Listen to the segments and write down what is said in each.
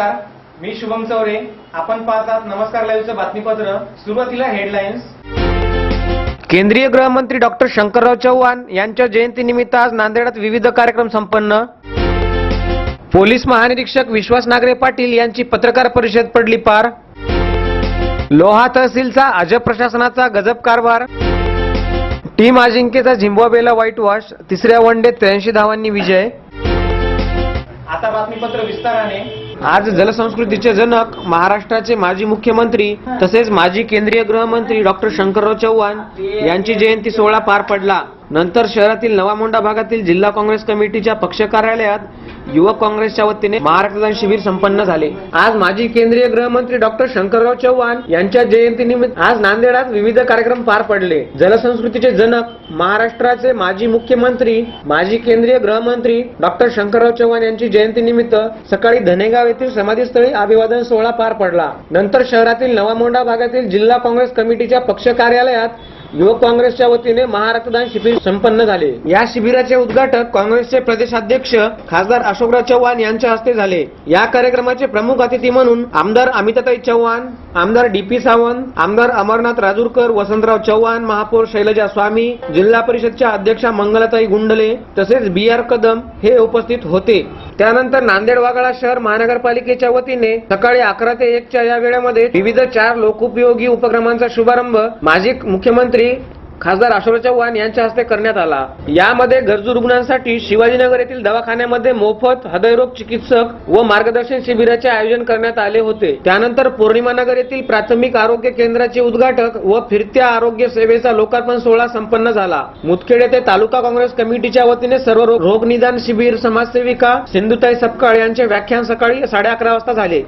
नमस्कार मी शुभम चौरे. आपण पाहतात नमस्कार लाईव्हचं बातमीपत्र. सुरुवातीला हेडलाईन्स केंद्रीय गृहमंत्री डॉक्टर शंकरराव चव्हाण यांच्या जयंतीनिमित्त आज नांदेडात विविध कार्यक्रम संपन्न. पोलीस महानिरीक्षक विश्वास नागरे पाटील यांची पत्रकार परिषद पडली पार. लोहा तहसीलचा अजब प्रशासनाचा गजब कारभार. टीम अजिंक्यचा झिम्बाबेला व्हाईट वॉश तिसऱ्या वन डे त्र्याऐंशी धावांनी विजय. आता बातमीपत्र विस्ताराने. आज जलसंस्कृतीचे जनक महाराष्ट्राचे माजी मुख्यमंत्री तसेच माजी केंद्रीय गृहमंत्री डॉक्टर शंकरराव चव्हाण यांची जयंती सोहळा पार पडला. नंतर शहरातील नवामोंडा भागातील जिल्हा काँग्रेस कमिटीच्या पक्ष कार्यालयात युवक काँग्रेसच्या वतीने महारक्तदान शिबिर संपन्न झाले. आज माजी केंद्रीय गृहमंत्री डॉक्टर शंकरराव चव्हाण यांच्या जयंतीनिमित्त आज नांदेडात विविध कार्यक्रम पार पडले. जलसंस्कृतीचे जनक महाराष्ट्राचे माजी मुख्यमंत्री माजी केंद्रीय गृहमंत्री डॉक्टर शंकरराव चव्हाण यांची जयंतीनिमित्त सकाळी धनेगाव येथील समाधीस्थळी अभिवादन सोहळा पार पडला. नंतर शहरातील नवामोंडा भागातील जिल्हा काँग्रेस कमिटीच्या पक्ष कार्यालयात युवक काँग्रेसच्या वतीने महारक्तदान शिबिर संपन्न झाले. या शिबिराचे उद्घाटक काँग्रेसचे प्रदेशाध्यक्ष खासदार अशोकराव चव्हाण यांच्या हस्ते झाले. या कार्यक्रमाचे प्रमुख अतिथी म्हणून आमदार अमिताताई चव्हाण आमदार डी पी सावंत आमदार अमरनाथ राजूरकर वसंतराव चव्हाण महापौर शैलजा स्वामी जिल्हा परिषदच्या अध्यक्षा मंगलाताई गुंडले तसेच बी आर कदम हे उपस्थित होते. त्यानंतर नांदेड वागळा शहर महानगरपालिकेच्या वतीने सकाळी अकरा ते एकच्या या वेळेमध्ये विविध चार लोकोपयोगी उपक्रमांचा शुभारंभ माजी मुख्यमंत्री खासदार अशोक चव्हाण यांच्या हस्ते करण्यात आला. यामध्ये गरजू रुग्णांसाठी शिवाजीनगर येथील दवाखान्यामध्ये मोफत हृदयरोग चिकित्सक व मार्गदर्शन शिबिराचे आयोजन करण्यात आले होते. त्यानंतर पौर्णिमानगर येथील प्राथमिक आरोग्य केंद्राचे उद्घाटक व फिरत्या आरोग्य सेवेचा लोकार्पण सोहळा संपन्न झाला. मुदखेड येथे तालुका काँग्रेस कमिटीच्या वतीने सर्व रोग निदान शिबिर समाजसेविका सिंधुताई सपकाळ यांचे व्याख्यान सकाळी साडे अकरा वाजता झाले.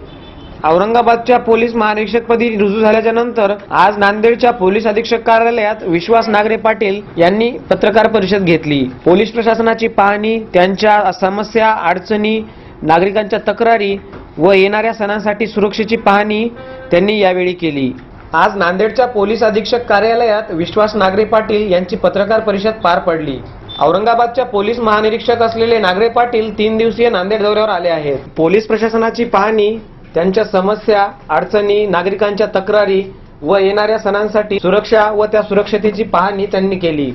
औरंगाबादच्या पोलीस महानिरीक्षकपदी रुजू झाल्याच्यानंतर आज नांदेडच्या पोलीस अधीक्षक कार्यालयात विश्वास नागरे पाटील यांनी पत्रकार परिषद घेतली. पोलीस प्रशासनाची पाहणी त्यांच्या समस्या अडचणी नागरिकांच्या तक्रारी व येणाऱ्या सणांसाठी सुरक्षेची पाहणी त्यांनी यावेळी केली. आज नांदेडच्या पोलीस अधीक्षक कार्यालयात विश्वास नागरे पाटील यांची पत्रकार परिषद पार पडली. औरंगाबादच्या पोलीस महानिरीक्षक असलेले नागरे पाटील तीन दिवसीय नांदेड दौऱ्यावर आले आहेत. पोलीस प्रशासनाची पाहणी त्यांच्या समस्या अडचणी नागरिकांच्या तक्रारी व येणाऱ्या सणांसाठी सुरक्षा व त्या सुरक्षतेची पाहणी त्यांनी केली.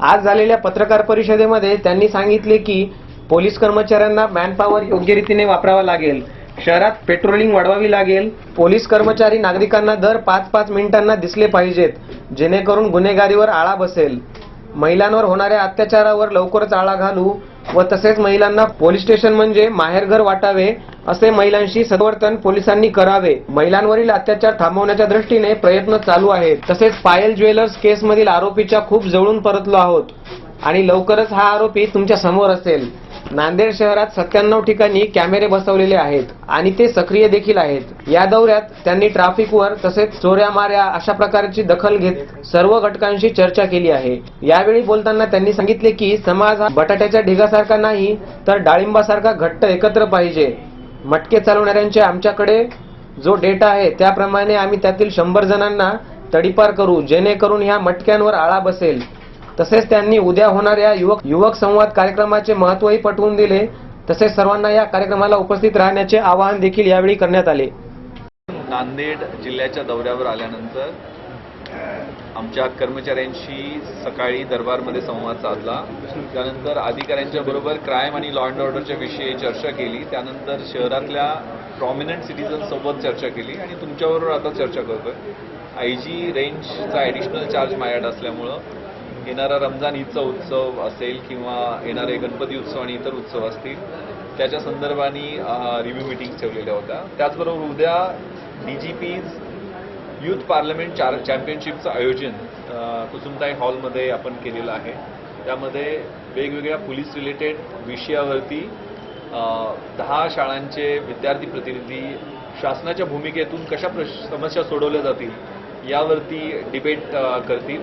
आज झालेल्या पत्रकार परिषदेमध्ये त्यांनी सांगितले की पोलीस कर्मचाऱ्यांना मॅनपॉवर योग्य रीतीने वापरावा लागेल. शहरात पेट्रोलिंग वाढवावी लागेल. पोलीस कर्मचारी नागरिकांना दर पाच पाच मिनिटांना दिसले पाहिजेत जेणेकरून गुन्हेगारीवर आळा बसेल. महिलांवर होणाऱ्या अत्याचारावर लवकरच आळा घालू व तसेच महिलांना पोलीस स्टेशन म्हणजे माहेरघर वाटावे असे महिलांशी सदवर्तन पोलिसांनी करावे. महिलांवरील अत्याचार थांबवण्याच्या दृष्टीने प्रयत्न चालू आहेत. तसेच पायल ज्वेलर्स केसमधील आरोपीच्या खूप जवळून परतलो आहोत. आणि लवकरच हा आरोपी तुमच्यासमोर असेल. नांदेड शहरात सत्त्याण्णव ठिकाणी कॅमेरे बसवलेले आहेत आणि ते सक्रिय देखील आहेत. या दौऱ्यात त्यांनी ट्राफिकवर तसेच चोऱ्या माऱ्या अशा प्रकारची दखल घेत सर्व घटकांशी चर्चा केली आहे. यावेळी बोलताना त्यांनी सांगितले की समाज हा बटाट्याच्या ढिगासारखा नाही तर डाळिंबासारखा घट्ट एकत्र पाहिजे. मटके चालवणाऱ्यांचे आमच्याकडे जो डेटा आहे त्याप्रमाणे आम्ही त्यातील शंभर जणांना तडीपार करू जेणेकरून ह्या मटक्यांवर आळा बसेल. तसेच त्यांनी उद्या होणाऱ्या युवक युवक संवाद कार्यक्रमाचे महत्वही पटवून दिले. तसेच सर्वांना या कार्यक्रमाला उपस्थित राहण्याचे आवाहन देखील यावेळी करण्यात आले. नांदेड जिल्ह्याच्या दौऱ्यावर आल्यानंतर आमच्या कर्मचाऱ्यांशी सकाळी दरबारमध्ये संवाद साधला. त्यानंतर अधिकाऱ्यांच्या बरोबर क्राईम आणि लॉ अँड ऑर्डरच्या विषयी चर्चा केली. त्यानंतर शहरातल्या प्रॉमिनंट सिटीजनसोबत चर्चा केली आणि तुमच्याबरोबर आता चर्चा करतोय. आय जी रेंजचा ॲडिशनल चार्ज माझ्याकडे असल्यामुळं येणारा रमजान ईदचा उत्सव असेल किंवा येणारे गणपती उत्सव आणि इतर उत्सव असतील त्याच्या संदर्भाने रिव्ह्यू मिटिंग्स ठेवलेल्या होत्या. त्याचबरोबर उद्या D G Ps youth parliament चार चॅम्पियनशिपचं आयोजन कुसुमताई हॉलमध्ये आपण केलेलं आहे. त्यामध्ये वेगवेगळ्या पोलीस रिलेटेड विषयावरती दहा शाळांचे विद्यार्थी प्रतिनिधी शासनाच्या भूमिकेतून कशा प्रश समस्या सोडवल्या जातील यावरती डिबेट करतील.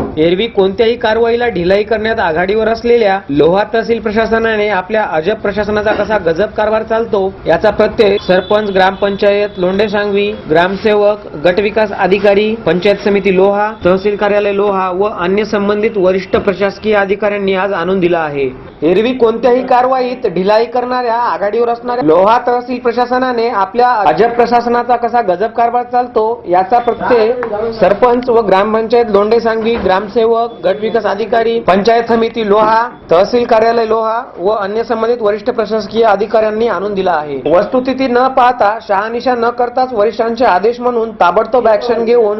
एरवी कोणत्याही कारवाईला ढिलाई करण्यात आघाडीवर असलेल्या लोहा तहसील प्रशासनाने आपल्या अजब प्रशासनाचा कसा गजब कारभार चालतो याचा प्रत्यय सरपंच ग्रामपंचायत लोंढे सांगवी ग्रामसेवक गटविकास अधिकारी पंचायत समिती लोहा तहसील कार्यालय लोहा व अन्य संबंधित वरिष्ठ प्रशासकीय अधिकाऱ्यांनी आज आणून दिला आहे. एरवी कोणत्याही कारवाईत ढिलाई करणाऱ्या आघाडीवर असणाऱ्या लोहा तहसील प्रशासनाने आपल्या अजब प्रशासनाचा कसा गजब कारभार चालतो याचा प्रत्यय सरपंच व ग्रामपंचायत लोंढे सांगवी ग्रामसेवक गटविकास अधिकारी पंचायत समिती लोहा तहसील कार्यालय लोहा व अन्य संबंधित वरिष्ठ प्रशासकीय अधिकाऱ्यांनी आणून दिला आहे. वस्तुस्थिती न पाहता शहानिशा न करताच वरिष्ठांचे आदेश म्हणून ताबडतोब ऍक्शन घेऊन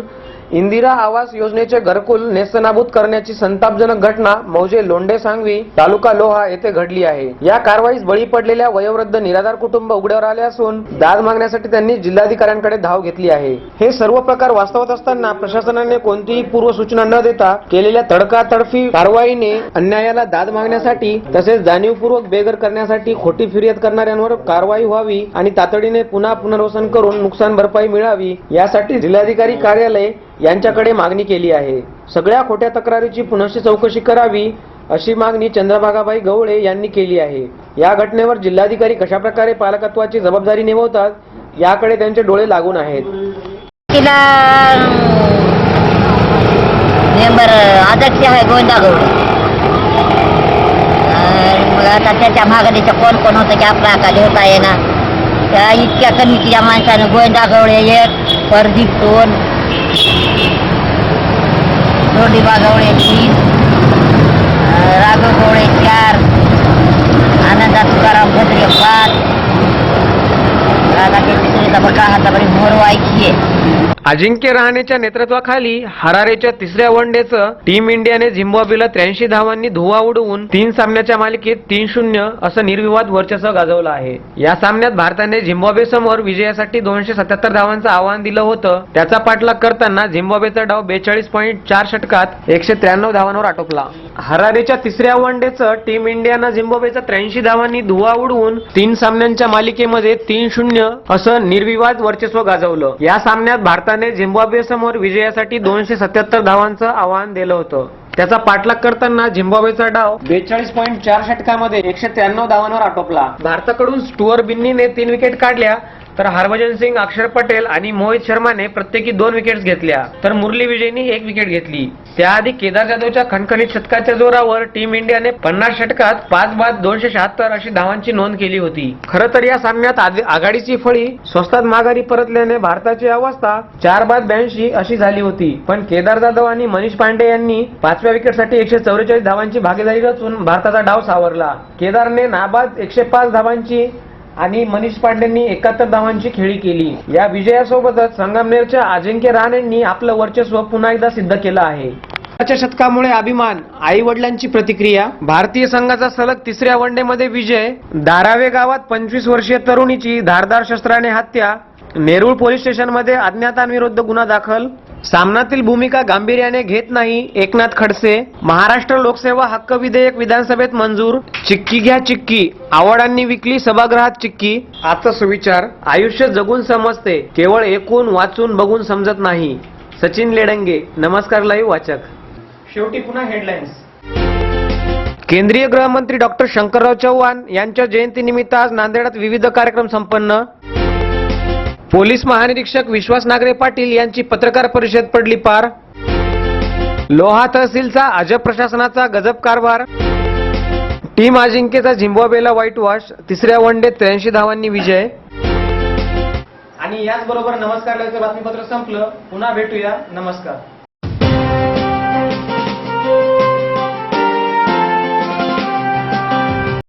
इंदिरा आवास योजनेचे घरकुल नेस्तनाबूत करण्याची संतापजनक घटना मौजे लोंढे सांगवी तालुका लोहा येथे घडली आहे. या कारवाईस बळी पडलेल्या वयोवृद्ध निराधार कुटुंब उघड्यावर आले असून दाद मागण्यासाठी त्यांनी जिल्हाधिकाऱ्यांकडे धाव घेतली आहे. हे सर्व प्रकार वास्तवत असताना प्रशासनाने कोणतीही पूर्व सूचना न देता केलेल्या तडकातडफी कारवाईने अन्यायाला दाद मागण्यासाठी तसेच जाणीवपूर्वक बेघर करण्यासाठी खोटी फिर्याद करणाऱ्यांवर कारवाई व्हावी आणि तातडीने पुन्हा पुनर्वसन करून नुकसान भरपाई मिळावी यासाठी जिल्हाधिकारी कार्यालय यांच्याकडे मागणी केली आहे. सगळ्या खोट्या तक्रारीची पुनश्च चौकशी करावी अशी मागणी चंद्रभागाबाई गवळे यांनी केली आहे. या घटनेवर जिल्हाधिकारी कशाप्रकारे पालकत्वाची जबाबदारी निभवतात याकडे त्यांचे डोळे लागून आहेत. तिला मेंबर अध्यक्ष आहे गोविंदा गौड मग आता त्याच्या मागणीचं कोण कोण होतं की आपला का लिहिता येणार त्या इतक्या कमिटीच्या माणसानं गोविंदा गवळे एक परदीप दोन दोंडीबा गवळे तीन अं, राघव गवळे चार आनंदा तुकाराम भद्रे पाच। राधा सुनीता बका हातावरील मोरवायची आहे अजिंक्य रहाणेच्या नेतृत्वाखाली हरारेच्या तिसऱ्या वन डेचं टीम इंडियाने झिम्बाब्वेला त्र्याऐंशी धावांनी धुवा उडवून तीन सामन्याच्या मालिकेत तीन शून्य असं निर्विवाद वर्चस्व गाजवलं आहे. या सामन्यात भारताने झिम्बाब्वे समोर विजयासाठी दोनशे सत्याहत्तर धावांचं आव्हान दिलं होतं. त्याचा पाठलाग करताना झिम्बाब्वेचा डाव बेचाळीस पॉईंट चार षटकात एकशे त्र्याण्णव धावांवर आटोपला. हरारेच्या तिसऱ्या वनडेचं टीम इंडियानं झिम्बाब्वेचा त्र्याऐंशी धावांनी धुवा उडवून तीन सामन्यांच्या मालिकेमध्ये तीन शून्य असं निर्विवाद वर्चस्व गाजवलं. या सामन्यात भारताने झिम्बाब्वे समोर विजयासाठी दोनशे सत्याहत्तर धावांचं आव्हान दिलं होतं. त्याचा पाठलाग करताना झिम्बाब्वेचा डाव बेचाळीस पॉईंट चार षटकामध्ये एकशे त्र्याण्णव धावांवर आटोपला. भारताकडून स्टुअर बिन्नीने तीन विकेट काढल्या. तर हरभजन सिंग अक्षर पटेल आणि मोहित शर्माने प्रत्येकी दोन विकेट्स घेतल्या. तर मुरली विजयनी एक विकेट घेतली. त्याआधी केदार जाधवच्या खणखणीत शतकाच्या जोरावर टीम इंडियाने पन्नास षटकात पाच बाद दोनशे शहात्तर अशी धावांची नोंद केली होती. खरं तर या सामन्यात आघाडीची फळी स्वस्तात माघारी परतल्याने भारताची अवस्था चार बाद ब्याऐंशी अशी झाली होती. पण केदार जाधव आणि मनीष पांडे यांनी पाचव्या विकेटसाठी एकशे चौवेचाळीस धावांची भागीदारी रचून भारताचा डाव सावरला. केदारने नाबाद एकशे पाच धावांची आणि मनीष पांडेंनी एकाहत्तर धावांची खेळी केली. या विजयासोबतच संगमनेरच्या अजिंक्य राणेंनी आपलं वर्चस्व पुन्हा एकदा सिद्ध केलं आहे. शतकामुळे अभिमान आई वडिलांची प्रतिक्रिया भारतीय संघाचा सलग तिसऱ्या वनडेमध्ये विजय दारावे गावात पंचवीस वर्षीय तरुणीची धारदार शस्त्राने हत्या नेरूळ पोलीस स्टेशनमध्ये अज्ञातांविरुद्ध गुन्हा दाखल सामनातील भूमिका गांभीर्याने घेत नाही एकनाथ खडसे. महाराष्ट्र लोकसेवा हक्क विधेयक विधानसभेत मंजूर. चिक्की घ्या चिक्की. आवडांनी विकली सभागृहात चिक्की. आजचा सुविचार. आयुष्य जगून समजते. केवळ एकूण वाचून बघून समजत नाही. सचिन लेडंगे नमस्कार लाईव्ह वाचक. शेवटी पुन्हा हेडलाईन्स केंद्रीय गृहमंत्री डॉक्टर शंकरराव चव्हाण यांच्या जयंतीनिमित्त आज नांदेडात विविध कार्यक्रम संपन्न. पोलीस महानिरीक्षक विश्वास नागरे पाटील यांची पत्रकार परिषद पडली पार. लोहा तहसीलचा अजब प्रशासनाचा गजब कारभार. टीम अजिंक्यचा झिम्बाबेला व्हाईट वॉश तिसऱ्या डे त्र्याऐंशी धावांनी विजय. आणि याचबरोबर नमस्कार बातमीपत्र संपलं. पुन्हा भेटूया. नमस्कार.